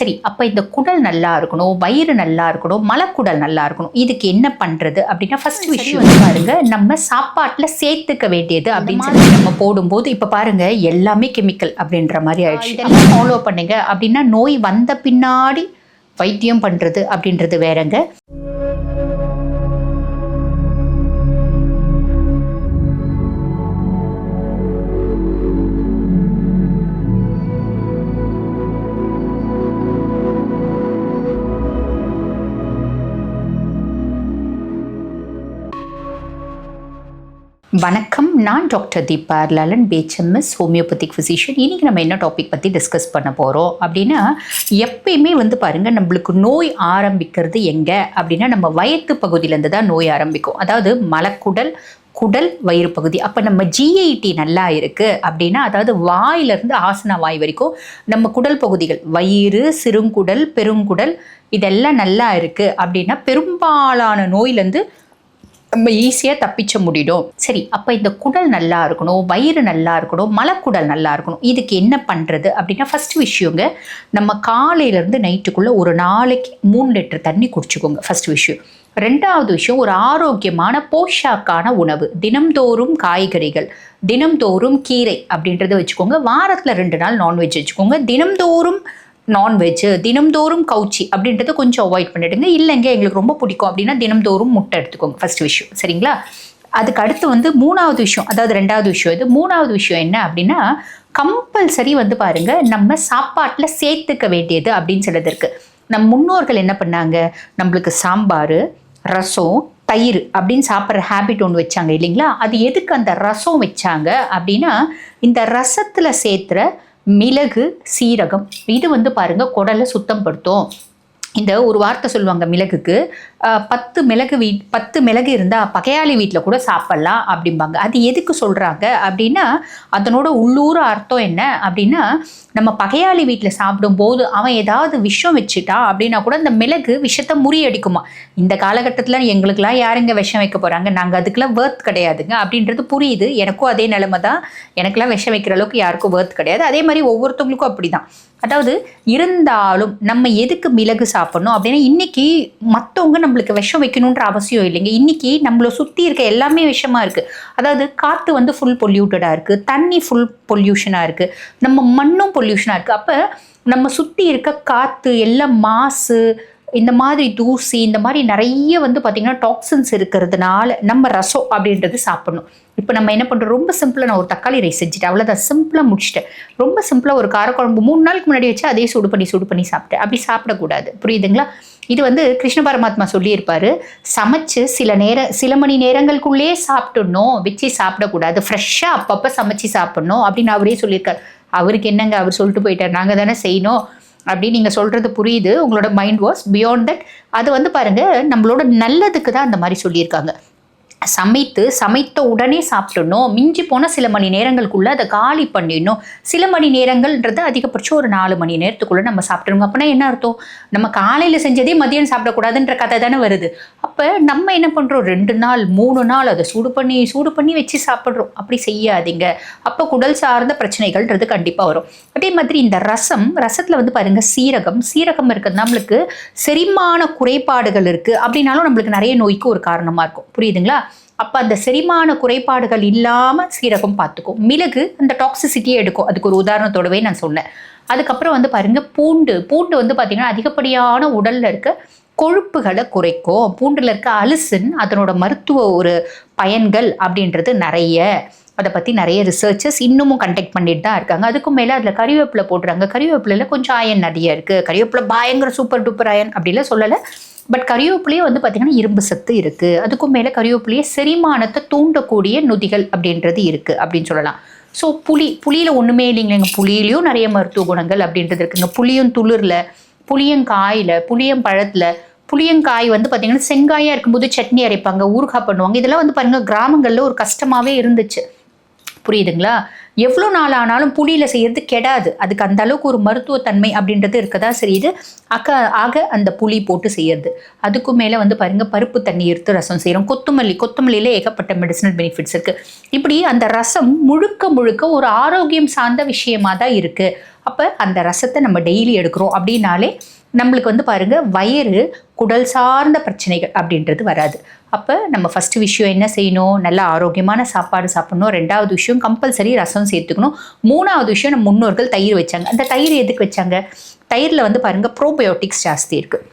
சரி அப்போ இந்த குடல் நல்லா இருக்கணும் வயிறு நல்லா இருக்கணும் மலக்குடல் நல்லா இருக்கணும் இதுக்கு என்ன பண்றது அப்படின்னா ஃபர்ஸ்ட் விஷயம் வந்து பாருங்க நம்ம சாப்பாட்டுல சேர்த்துக்க வேண்டியது அப்படின்னு சொல்லி நம்ம போடும்போது இப்ப பாருங்க எல்லாமே கெமிக்கல் அப்படின்ற மாதிரி ஆயிடுச்சு. இதெல்லாம் ஃபாலோ பண்ணுங்க அப்படின்னா நோய் வந்த பின்னாடி வைத்தியம் பண்றது அப்படின்றது வேறங்க. வணக்கம். நான் doctor Deepa Lalan பேச்சம்எஸ் homeopathic physician இன்றைக்கி நம்ம என்ன டாபிக் பற்றி டிஸ்கஸ் பண்ண போகிறோம் அப்படின்னா எப்பயுமே வந்து பாருங்கள் நம்மளுக்கு நோய் ஆரம்பிக்கிறது எங்கே? அப்படின்னா நம்ம வயத்து பகுதியிலேருந்து தான் நோய் ஆரம்பிக்கும். அதாவது மலக்குடல் குடல் வயிறு பகுதி. அப்போ நம்ம ஜிஐடி நல்லா இருக்குது அப்படின்னா அதாவது வாயிலிருந்து ஆசன வாய் வரைக்கும் நம்ம குடல் பகுதிகள் வயிறு சிறுங்குடல் பெருங்குடல் இதெல்லாம் நல்லா இருக்குது அப்படின்னா பெரும்பாலான நோயிலேருந்து நம்ம ஈஸியாக தப்பிச்ச முடியும் சரி அப்போ இந்த குடல் நல்லா இருக்கணும் வயிறு நல்லா இருக்கணும் மலக்குடல் நல்லா இருக்கணும் இதுக்கு என்ன பண்ணுறது அப்படின்னா ஃபஸ்ட் விஷயங்க நம்ம காலையிலேருந்து நைட்டுக்குள்ளே ஒரு நாளைக்கு மூணு லிட்டர் தண்ணி குடிச்சுக்கோங்க ஃபர்ஸ்ட் விஷயம். ரெண்டாவது விஷயம் ஒரு ஆரோக்கியமான போஷாக்கான உணவு தினம்தோறும் காய்கறிகள் தினம்தோறும் கீரை அப்படின்றத வச்சுக்கோங்க வாரத்தில் ரெண்டு நாள் நான்வெஜ் வச்சுக்கோங்க தினம்தோறும் நான்வெஜ்ஜு தினம்தோறும் கவுச்சி அப்படின்றத கொஞ்சம் அவாய்ட் பண்ணிடுங்க. இல்லைங்க எங்களுக்கு ரொம்ப பிடிக்கும் அப்படின்னா தினம்தோறும் முட்டை எடுத்துக்கோங்க ஃபர்ஸ்ட் விஷயம். சரிங்களா? அதுக்கு அடுத்து வந்து மூணாவது விஷயம் அதாவது ரெண்டாவது விஷயம் இது. மூணாவது விஷயம் என்ன அப்படின்னா கம்பல்சரி வந்து பாருங்க நம்ம சாப்பாட்டில் சேர்த்துக்க வேண்டியது அப்படின்னு சிலது இருக்கு. நம் முன்னோர்கள் என்ன பண்ணாங்க? நம்மளுக்கு சாம்பார் ரசம் தயிர் அப்படின்னு சாப்பிட்ற ஹேபிட் ஒன்று வச்சாங்க இல்லைங்களா? அது எதுக்கு அந்த ரசம் வச்சாங்க அப்படின்னா இந்த ரசத்தில் சேர்த்துற மிளகு சீரகம். இது வந்து பாருங்க குடலை சுத்தம் படுத்தும் இந்த ஒரு வார்த்தை சொல்லுவாங்க மிளகுக்கு. பத்து மிளகு வீ பத்து மிளகு இருந்தால் பகையாளி வீட்டில் கூட சாப்பிட்லாம் அப்படிம்பாங்க. அது எதுக்கு சொல்கிறாங்க அப்படின்னா அதனோட உள்ளூர அர்த்தம் என்ன அப்படின்னா நம்ம பகையாளி வீட்டில் சாப்பிடும்போது அவன் ஏதாவது விஷம் வச்சுட்டான் அப்படின்னா கூட இந்த மிளகு விஷத்தை முறியடிக்குமா. இந்த காலகட்டத்தில் எங்களுக்கெல்லாம் யாருங்க விஷம் வைக்க போகிறாங்க நாங்கள் அதுக்கெல்லாம் வேர்த் கிடையாதுங்க அப்படின்றது புரியுது. எனக்கும் அதே நிலமை தான் எனக்கெல்லாம் விஷம் வைக்கிற அளவுக்கு யாருக்கும் வேர்த் கிடையாது. அதே மாதிரி ஒவ்வொருத்தவங்களுக்கும் அப்படி தான் அதாவது இருந்தாலும் நம்ம எதுக்கு மிளகு சாப்பிடணும் அப்படின்னா இன்னைக்கு மற்றவங்க நம்மளுக்கு விஷம் வைக்கணுன்ற அவசியம் இல்லைங்க. இன்னைக்கு நம்மளை சுற்றி இருக்க எல்லாமே விஷமா இருக்கு. அதாவது காற்று வந்து ஃபுல் பொல்யூட்டடாக இருக்கு. தண்ணி ஃபுல் பொல்யூஷனாக இருக்கு. நம்ம மண்ணும் பொல்யூஷனாக இருக்கு. அப்போ நம்ம சுற்றி இருக்க காற்று எல்லாம் மாசு இந்த மாதிரி தூசி இந்த மாதிரி நிறைய வந்து பார்த்திங்கன்னா டாக்ஸின்ஸ் இருக்கிறதுனால நம்ம ரசம் அப்படின்றது சாப்பிடணும். இப்போ நம்ம என்ன பண்ணுறோம் ரொம்ப சிம்பிளாக நான் ஒரு தக்காளி ரைஸ் செஞ்சுட்டேன். அவ்வளோதான் சிம்பிளாக முடிச்சுட்டேன். ரொம்ப சிம்பிளாக ஒரு காரக்குழம்பு மூணு நாளுக்கு முன்னாடி வச்சு அதே சூடு பண்ணி சூடு பண்ணி சாப்பிட்டேன். அப்படி சாப்பிடக்கூடாது. புரியுதுங்களா? இது வந்து கிருஷ்ண பரமாத்மா சொல்லியிருப்பார். சமைச்சு சில நேர சில மணி நேரங்களுக்குள்ளேயே சாப்பிட்டுடணும் வச்சு சாப்பிடக்கூடாது. ஃப்ரெஷ்ஷாக அப்பப்போ சமைச்சு சாப்பிட்ணும் அப்படின்னு அவரே சொல்லியிருக்காரு. அவருக்கு என்னங்க? அவர் சொல்லிட்டு போயிட்டார். நாங்கள் தானே செய்யணும். அப்படின்னு நீங்கள் சொல்கிறது புரியுது. உங்களோட மைண்ட் வாஸ் பியாண்ட் தட் அது வந்து பாருங்கள் நம்மளோட நல்லதுக்கு தான் அந்த மாதிரி சொல்லியிருக்காங்க. சமைத்து சமைத்த உடனே சாப்பிடணும். மிஞ்சி போனால் சில மணி நேரங்களுக்குள்ளே அதை காலி பண்ணிடணும். சில மணி நேரங்கள்ன்றது அதிகபட்சம் ஒரு நாலு மணி நேரத்துக்குள்ளே நம்ம சாப்பிடணும் அப்படின்னா என்ன அர்த்தம்? நம்ம காலையில் செஞ்சதே மதியம் சாப்பிடக்கூடாதுன்ற கதை தானே வருது. அப்போ நம்ம என்ன பண்ணுறோம் ரெண்டு நாள் மூணு நாள் அதை சூடு பண்ணி சூடு பண்ணி வச்சு சாப்பிட்றோம். அப்படி செய்யாதீங்க. அப்போ குடல் சார்ந்த பிரச்சனைகள்ன்றது கண்டிப்பாக வரும். அதே மாதிரி இந்த ரசம் ரசத்தில் வந்து பாருங்கள் சீரகம். சீரகம் இருக்கிறது நம்மளுக்கு செரிமான குறைபாடுகள் இருக்குது அப்படின்னாலும் நம்மளுக்கு நிறைய நோய்க்கு ஒரு காரணமாக இருக்கும். புரியுதுங்களா? அப்போ அந்த செரிமான குறைபாடுகள் இல்லாமல் சீரகம் பார்த்துக்கும் மிளகு அந்த டாக்ஸிசிட்டியே எடுக்கும். அதுக்கு ஒரு உதாரணத்தோடவே நான் சொன்னேன். அதுக்கப்புறம் வந்து பாருங்க பூண்டு. பூண்டு வந்து பார்த்தீங்கன்னா அதிகப்படியான உடலில் இருக்க கொழுப்புகளை குறைக்கும். பூண்டில் இருக்க அலிசின் அதனோட மருத்துவ ஒரு பயன்கள் அப்படின்றது நிறைய. அதை பற்றி நிறைய ரிசர்ச்சஸ் இன்னமும் கண்டக்ட் பண்ணிட்டு தான் இருக்காங்க. அதுக்கும் மேலே அதில் கறிவேப்பிலை போடுறாங்க. கறிவேப்பிலையில் கொஞ்சம் அயன் நிறைய இருக்குது கறிவேப்பிலை பயங்கர சூப்பர் டூப்பர் அயன் அப்படிலாம் சொல்லலை. பட் கறிவேப்பிலையே வந்து பார்த்திங்கன்னா இரும்பு சத்து இருக்குது அதுக்கும் மேலே கறிவேப்பிலையே செரிமானத்தை தூண்டக்கூடிய நொதிகள் அப்படின்றது இருக்குது அப்படின்னு சொல்லலாம். ஸோ புளி புளியில் ஒன்றுமே இல்லைங்க. புளியிலையும் நிறைய மருத்துவ குணங்கள் அப்படின்றது இருக்குங்க. புளியும் துளிரில் புளியங்காயில் புளியம்பழத்தில் புளியங்காய் வந்து பார்த்திங்கன்னா செங்காயாக இருக்கும்போது சட்னி அரைப்பாங்க ஊறுகாய் பண்ணுவாங்க. இதெல்லாம் வந்து பாருங்கள் கிராமங்களில் ஒரு கஷ்டமாகவே இருந்துச்சு. புரியுதுங்களா? எவ்வளோ நாள் ஆனாலும் புளியில் செய்கிறது கெடாது. அதுக்கு அந்த அளவுக்கு ஒரு மருத்துவத்தன்மை அப்படின்றது இருக்கதா செய்யுது. அக்க ஆக அந்த புளி போட்டு செய்யறது. அதுக்கும் மேலே வந்து பாருங்க பருப்பு தண்ணி எடுத்து ரசம் செய்கிறோம் கொத்தமல்லி கொத்தமல்லியில் ஏகப்பட்ட மெடிசனல் பெனிஃபிட்ஸ் இருக்கு. இப்படி அந்த ரசம் முழுக்க முழுக்க ஒரு ஆரோக்கியம் சார்ந்த விஷயமா தான் இருக்கு. அப்போ அந்த ரசத்தை நம்ம டெய்லி எடுக்கிறோம் அப்படின்னாலே நம்மளுக்கு வந்து பாருங்க வயிறு குடல் சார்ந்த பிரச்சனைகள் அப்படின்றது வராது. அப்போ நம்ம ஃபஸ்ட்டு விஷயம் என்ன செய்யணும்? நல்ல ஆரோக்கியமான சாப்பாடு சாப்பிடணும். ரெண்டாவது விஷயம் கம்பல்சரி ரசம் சேர்த்துக்கணும். மூணாவது விஷயம் நம்ம முன்னோர்கள் தயிர் வச்சாங்க. அந்த தயிர் எதுக்கு வச்சாங்க? தயிரில் வந்து பாருங்க ப்ரோபயோட்டிக்ஸ் ஜாஸ்தி இருக்குது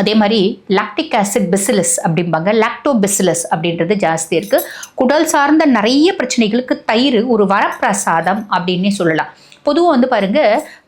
அதே மாதிரி லாக்டிக் ஆசிட் பிசிலஸ் அப்படிம்பாங்க. லாக்டோ பிசிலஸ் அப்படின்றது ஜாஸ்தி இருக்குது குடல் சார்ந்த நிறைய பிரச்சனைகளுக்கு தயிர் ஒரு வரப்பிரசாதம் அப்படின்னே சொல்லலாம். பொதுவாக வந்து பாருங்க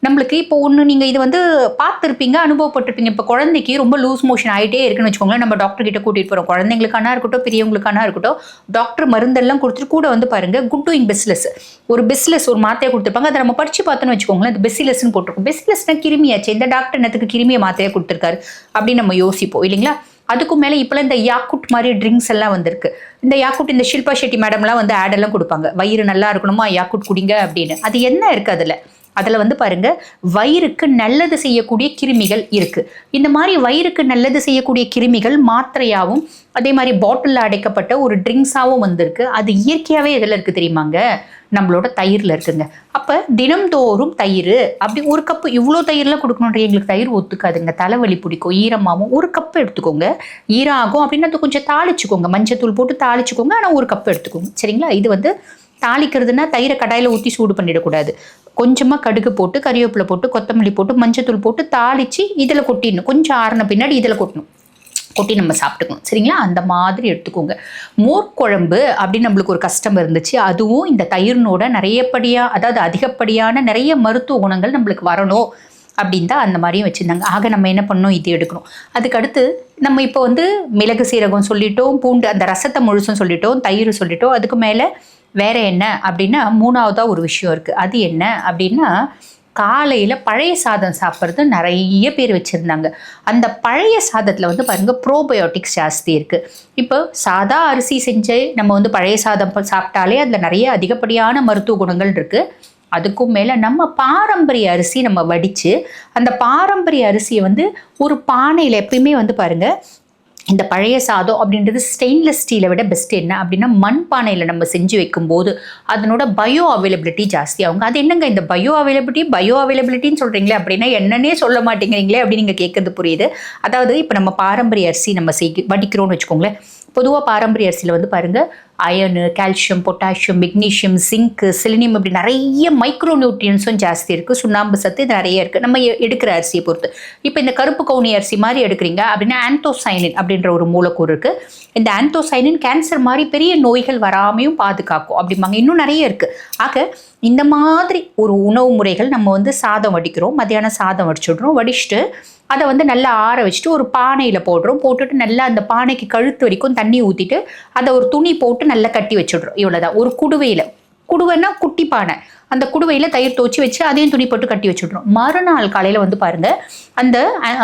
நம்மளுக்கு இப்போ ஒன்று நீங்கள் இது வந்து பார்த்துருப்பீங்க அனுபவப்பட்டிருப்பீங்க. இப்போ குழந்தைக்கு ரொம்ப லூஸ் மோஷன் ஆகிட்டே இருக்குன்னு வச்சுக்கோங்களேன் நம்ம டாக்டர் கிட்ட கூட்டிகிட்டு போகிறோம் குழந்தைங்களுக்கானா இருக்கட்டும் பெரியவங்களுக்கானா இருக்கட்டும் டாக்டர் மருந்தெல்லாம் கொடுத்துட்டு கூட வந்து பாருங்க குட் டூயிங் பிஸ்லெஸ் ஒரு பிஸ்லெஸ் ஒரு மாத்திரையை கொடுத்துருப்பாங்க அதை நம்ம படிச்சு பார்த்தோன்னு வச்சுக்கோங்களேன் அது பெசிலஸ்ன்னு போட்டிருக்கோம். பெசிலஸ்னா கிருமியாச்சு இந்த டாக்டர் என்னத்துக்கு கிருமியை மாத்திரையை கொடுத்துருக்காரு அப்படின்னு நம்ம யோசிப்போம் இல்லைங்களா? அதுக்கும் மேலே இப்போலாம் இந்த யாக்குட் மாதிரி ட்ரிங்க்ஸ் எல்லாம் வந்திருக்கு. இந்த யாக்குட் இந்த ஷில்பா ஷெட்டி மேடம்லாம் வந்து ஆடெல்லாம் கொடுப்பாங்க. வயிறு நல்லா இருக்கணுமா? யாக்குட் குடிங்க அப்படின்னு. அது என்ன இருக்குது அதில்? அதில் வந்து பாருங்க வயிறுக்கு நல்லது செய்யக்கூடிய கிருமிகள் இருக்கு. இந்த மாதிரி வயிறுக்கு நல்லது செய்யக்கூடிய கிருமிகள் மாத்திரையாகவும் அதே மாதிரி பாட்டிலில் அடைக்கப்பட்ட ஒரு ட்ரிங்க்ஸாகவும் வந்திருக்கு. அது இயற்கையாகவே எதில் இருக்குது தெரியுமாங்க? நம்மளோட தயிரில் இருக்குதுங்க அப்போ தினம்தோறும் தயிர். அப்படி ஒரு கப்பு இவ்வளோ தயிரெலாம் கொடுக்கணுன்ற எங்களுக்கு தயிர் ஒத்துக்காதுங்க. தலைவலி பிடிக்கும். ஈரமாகவும் ஒரு கப்பு எடுத்துக்கோங்க. ஈரம் ஆகும் அப்படின்னு அது கொஞ்சம் தாளிச்சுக்கோங்க. மஞ்சத்தூள் போட்டு தாளிச்சுக்கோங்க. ஆனால் ஒரு கப்பு எடுத்துக்கோங்க. சரிங்களா? இது வந்து தாளிக்கிறதுனா தயிரை கடாயில் ஊற்றி சூடு பண்ணிடக்கூடாது. கொஞ்சமாக கடுகு போட்டு கறிவேப்பிலை போட்டு கொத்தமல்லி போட்டு மஞ்சத்தூள் போட்டு தாளித்து இதில் கொட்டிடணும். கொஞ்சம் ஆறின பின்னாடி இதில் கொட்டணும். கொட்டி நம்ம சாப்பிட்டுக்கணும். சரிங்களா? அந்த மாதிரி எடுத்துக்கோங்க. மோர் குழம்பு அப்படின்னு நம்மளுக்கு ஒரு கஷ்டம் இருந்துச்சு. அதுவும் இந்த தயிர்னோட நிறையப்படியாக அதாவது அதிகப்படியான நிறைய மருத்துவ குணங்கள் நம்மளுக்கு வரணும் அப்படின்னு தான் அந்த மாதிரியும் வச்சுருந்தாங்க. ஆக நம்ம என்ன பண்ணணும்? இது எடுக்கணும். அதுக்கடுத்து நம்ம இப்போ வந்து மிளகு சீரகம் சொல்லிட்டோம் பூண்டு அந்த ரசத்தை முழுசும் சொல்லிட்டோம் தயிர் சொல்லிட்டோம். அதுக்கு மேலே வேற என்ன அப்படின்னா மூணாவதாக ஒரு விஷயம் இருக்குது அது என்ன அப்படின்னா காலையில் பழைய சாதம் சாப்பிட்றது நிறைய பேர் வச்சுருந்தாங்க. அந்த பழைய சாதத்தில் வந்து பாருங்கள் ப்ரோபயோட்டிக்ஸ் ஜாஸ்தி இருக்குது இப்போ சாதா அரிசி செஞ்சு நம்ம வந்து பழைய சாதம் சாப்பிட்டாலே அதில் நிறைய அதிகப்படியான மருத்துவ குணங்கள் இருக்குது அதுக்கும் மேலே நம்ம பாரம்பரிய அரிசி நம்ம வடித்து அந்த பாரம்பரிய அரிசியை வந்து ஒரு பானையில் எப்பயுமே வந்து பாருங்கள் இந்த பழைய சாதம் அப்படின்றது ஸ்டெயின்லெஸ் ஸ்டீலை விட பெஸ்ட் என்ன அப்படின்னா மண் பானையில் நம்ம செஞ்சு வைக்கும்போது அதனோட பயோ அவைலபிலிட்டி ஜாஸ்தி ஆகும் அது என்னங்க இந்த பயோ அவைலபிலிட்டி பயோ அவைலபிலிட்டின்னு சொல்கிறீங்களே அப்படின்னா என்னன்னே சொல்ல மாட்டேங்கிறீங்களே அப்படின்னு நீங்கள் கேட்குறது புரியுது. அதாவது இப்போ நம்ம பாரம்பரிய அரிசி நம்ம செய் வடிக்கிறோம்னு வச்சுக்கோங்களேன். பொதுவாக பாரம்பரிய அரிசியில் வந்து பாருங்கள் iron calcium potassium magnesium zinc selenium இப்படி நிறைய மைக்ரோ நியூட்ரியன்ஸும் ஜாஸ்தி இருக்குது சுண்ணாம்பு சத்து இது நிறைய இருக்குது நம்ம எ- எடுக்கிற அரிசியை பொறுத்து. இப்போ இந்த கருப்பு கவுனி அரிசி மாதிரி எடுக்கிறீங்க அப்படின்னா ஆந்தோசைனின் அப்படின்ற ஒரு மூலக்கூறு இருக்குது இந்த ஆந்தோசைனின் கேன்சர் மாதிரி பெரிய நோய்கள் வராமையும் பாதுகாக்கும் அப்படிம்பாங்க. இன்னும் நிறைய இருக்குது ஆக இந்த மாதிரி ஒரு உணவு முறைகள் நம்ம வந்து சாதம் வடிக்கிறோம். மத்தியானம் சாதம் வடிச்சுடுறோம். வடிச்சுட்டு அதை வந்து நல்லா ஆற வச்சுட்டு ஒரு பானையில் போடுறோம். போட்டுட்டு நல்லா அந்த பானைக்கு கழுத்து வரைக்கும் தண்ணி ஊற்றிட்டு அதை ஒரு துணி போட்டு நல்லா கட்டி வச்சுடுறோம். இவ்வளோதான் ஒரு குடுவையில். குடுவைன்னா குட்டி பானை. அந்த குடுவையில் தயிர் துவச்சி வச்சு அதையும் துணி போட்டு கட்டி வச்சுடுறோம். மறுநாள் காலையில் வந்து பாருங்க அந்த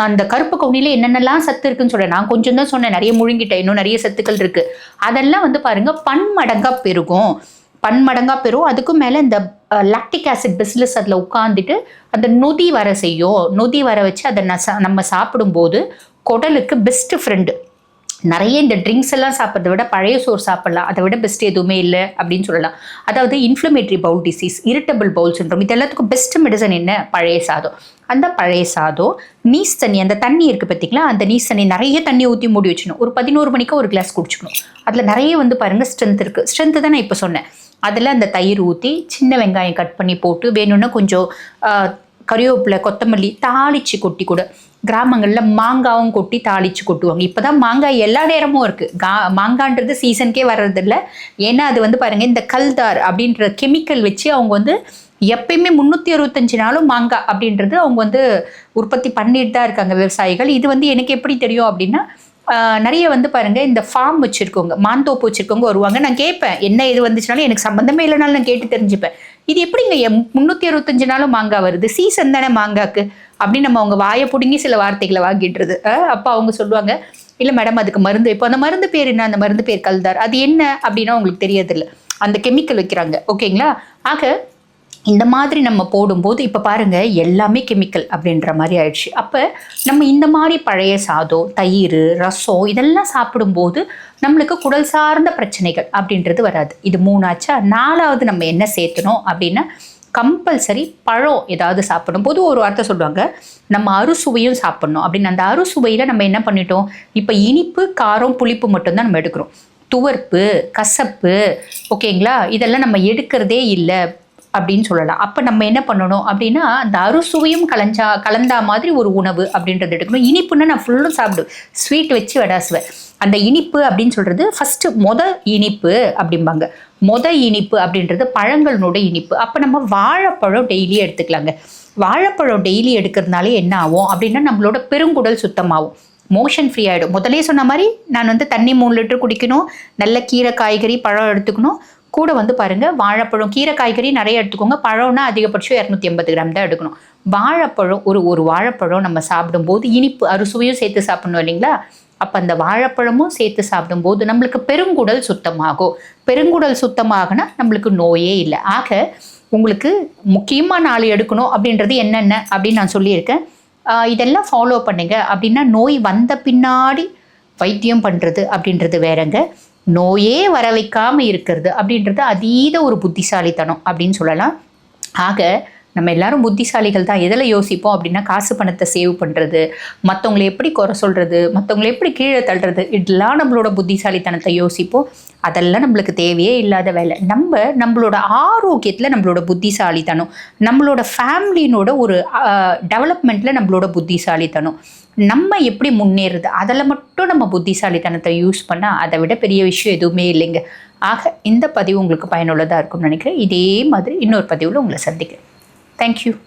அந்த கருப்பு கவுனியில் என்னென்னலாம் சத்து இருக்குன்னு சொல்கிறேன் நான் கொஞ்சம் தான் சொன்னேன். நிறைய முழுங்கிட்டேன் இன்னும் நிறைய சத்துக்கள் இருக்குது அதெல்லாம் வந்து பாருங்கள் பன்மடங்கா பெருகும். பன்மடங்காக பெறும். அதுக்கும் மேலே இந்த லாக்டிக் ஆசிட் பிஸ்னஸ் அதில் உட்காந்துட்டு அந்த நொதி வர செய்யும். நொதி வர வச்சு அதை நம்ம சாப்பிடும்போது குடலுக்கு பெஸ்ட் ஃப்ரெண்டு நிறைய இந்த ட்ரிங்க்ஸ் எல்லாம் சாப்பிட்றத விட பழைய சோறு சாப்பிட்லாம். அதை விட பெஸ்ட் எதுவுமே இல்லை அப்படின்னு சொல்லலாம். அதாவது inflammatory bowel disease irritable bowel syndrome இது எல்லாத்துக்கும் பெஸ்ட் மெடிசன் என்ன? பழைய சாதம். அந்த பழைய சாதம் நீஸ் தண்ணி அந்த தண்ணி இருக்குது பார்த்தீங்களா? அந்த நீஸ் தண்ணி நிறைய தண்ணி ஊற்றி மூடி வச்சுக்கணும். ஒரு பதினோரு மணிக்கு ஒரு கிளாஸ் குடிச்சுக்கணும். அதில் நிறைய வந்து பாருங்கள் ஸ்ட்ரென்த் இருக்குது ஸ்ட்ரென்த்து தான் நான் இப்போ சொன்னேன். அதில் அந்த தயிர் ஊற்றி சின்ன வெங்காயம் கட் பண்ணி போட்டு வேணும்னா கொஞ்சம் கறிவேப்பிலை கொத்தமல்லி தாளிச்சு கொட்டி கூட. கிராமங்களில் மாங்காவும் கொட்டி தாளிச்சு கொட்டுவாங்க. இப்போ தான் மாங்காய் எல்லா நேரமும் இருக்குது கா மாங்கான்றது சீசனுக்கே வர்றதில்ல. ஏன்னா அது வந்து பாருங்கள் இந்த கல்தார் அப்படின்ற கெமிக்கல் வச்சு அவங்க வந்து எப்பயுமே முந்நூற்றி அறுபத்தஞ்சு நாளும் மாங்காய் அப்படின்றது அவங்க வந்து உற்பத்தி பண்ணிட்டு தான் இருக்காங்க விவசாயிகள். இது வந்து எனக்கு எப்படி தெரியும் அப்படின்னா நிறைய வந்து பாருங்க இந்த ஃபார்ம் வச்சிருக்கவங்க மாந்தோப்பு வச்சிருக்கவங்க வருவாங்க. நான் கேட்பேன் என்ன இது வந்துச்சுனாலும் எனக்கு சம்மந்தமே இல்லைனாலும் நான் கேட்டு தெரிஞ்சுப்பேன். இது எப்படிங்க எம் முந்நூற்றி அறுபத்தஞ்சு நாளும் மாங்காய் வருது? சீசன் தானே மாங்காக்கு அப்படின்னு நம்ம அவங்க வாயை பிடுங்கி சில வார்த்தைகளை வாங்கிட்டுருது அப்போ அவங்க சொல்லுவாங்க இல்லை மேடம் அதுக்கு மருந்து இப்போ அந்த மருந்து பேர் என்ன? அந்த மருந்து பேர் கல்தார். அது என்ன? அப்படின்னா உங்களுக்கு தெரியறதில்ல அந்த கெமிக்கல் வைக்கிறாங்க. ஓகேங்களா ஆக இந்த மாதிரி நம்ம போடும்போது இப்போ பாருங்கள் எல்லாமே கெமிக்கல் அப்படின்ற மாதிரி ஆயிடுச்சு. அப்போ நம்ம இந்த மாதிரி பழைய சாதம் தயிர் ரசம் இதெல்லாம் சாப்பிடும்போது நம்மளுக்கு குடல் சார்ந்த பிரச்சனைகள் அப்படின்றது வராது. இது மூணாச்சா? நாலாவது நம்ம என்ன சேர்த்தணும் அப்படின்னா கம்பல்சரி பழம் ஏதாவது சாப்பிடும்போது ஒரு வார்த்தை சொல்லுவாங்க நம்ம அறுசுவையும் சாப்பிட்ணும். அப்படின்னு அந்த அறுசுவையில் நம்ம என்ன பண்ணிட்டோம்? இப்போ இனிப்பு காரம் புளிப்பு மட்டும்தான் நம்ம எடுக்கிறோம். துவர்ப்பு கசப்பு ஓகேங்களா? இதெல்லாம் நம்ம எடுக்கிறதே இல்லை. அப்படின்னு சொல்லலாம். அப்போ நம்ம என்ன பண்ணணும் அப்படின்னா அந்த அறுசுவையும் கலஞ்சா கலந்தா மாதிரி ஒரு உணவு அப்படின்றது எடுக்கணும் இனிப்புன்னா நான் ஃபுல்லும் சாப்பிடுவேன். ஸ்வீட் வச்சு விடாசுவேன் அந்த இனிப்பு அப்படின்னு சொல்கிறது ஃபஸ்ட்டு மொத இனிப்பு அப்படிம்பாங்க. மொத இனிப்பு அப்படின்றது பழங்களினோட இனிப்பு. அப்போ நம்ம வாழைப்பழம் டெய்லி எடுத்துக்கலாங்க. வாழைப்பழம் டெய்லி எடுக்கிறதுனாலே என்ன ஆகும் அப்படின்னா நம்மளோட பெருங்குடல் சுத்தமாகும். மோஷன் ஃப்ரீ ஆகிடும் முதலே சொன்ன மாதிரி நான் வந்து தண்ணி மூணு லிட்டர் குடிக்கணும். நல்ல கீரை காய்கறி பழம் எடுத்துக்கணும். கூட வந்து பாருங்கள் வாழைப்பழம் கீரை காய்கறி நிறைய எடுத்துக்கோங்க. பழம்னா அதிகபட்சம் இரநூத்தி எண்பது கிராம் தான் எடுக்கணும். வாழைப்பழம் ஒரு ஒரு வாழைப்பழம் நம்ம சாப்பிடும்போது இனிப்பு அறுசுவையும் சேர்த்து சாப்பிடணும் இல்லைங்களா? அப்போ அந்த வாழைப்பழமும் சேர்த்து சாப்பிடும்போது நம்மளுக்கு பெருங்குடல் சுத்தமாகும். பெருங்குடல் சுத்தமாகனா நம்மளுக்கு நோயே இல்லை. ஆக உங்களுக்கு முக்கியமாக நாலு எடுக்கணும் அப்படின்றது என்னென்ன அப்படின்னு நான் சொல்லியிருக்கேன். இதெல்லாம் ஃபாலோ பண்ணுங்க. அப்படின்னா நோய் வந்த பின்னாடி வைத்தியம் பண்ணுறது அப்படின்றது வேறங்க. நோயே வர வைக்காமல் இருக்கிறது அப்படின்றது அதீத ஒரு புத்திசாலித்தனம் அப்படின்னு சொல்லலாம். ஆக நம்ம எல்லாரும் புத்திசாலிகள் தான். எதில் யோசிப்போம் அப்படின்னா காசு பணத்தை சேவ் பண்ணுறது மற்றவங்களை எப்படி குறை சொல்கிறது மற்றவங்களை எப்படி கீழே தள்ளுறது இதெல்லாம் நம்மளோட புத்திசாலித்தனத்தை யோசிப்போம். அதெல்லாம் நம்மளுக்கு தேவையே இல்லாத வேலை. நம்ம நம்மளோட ஆரோக்கியத்தில் நம்மளோட புத்திசாலித்தனம் நம்மளோட ஃபேமிலினோட ஒரு டெவலப்மெண்ட்டில் நம்மளோட புத்திசாலித்தனம். நம்ம எப்படி முன்னேறுது அதில் மட்டும் நம்ம புத்திசாலித்தனத்தை யூஸ் பண்ணால் அதை விட பெரிய விஷயம் எதுவுமே இல்லைங்க. ஆக இந்த பதிவு உங்களுக்கு பயனுள்ளதாக இருக்கும்னு நினைக்கிறேன். இதே மாதிரி இன்னொரு பதிவில் உங்களை சந்திக்கிறேன். தேங்க்யூ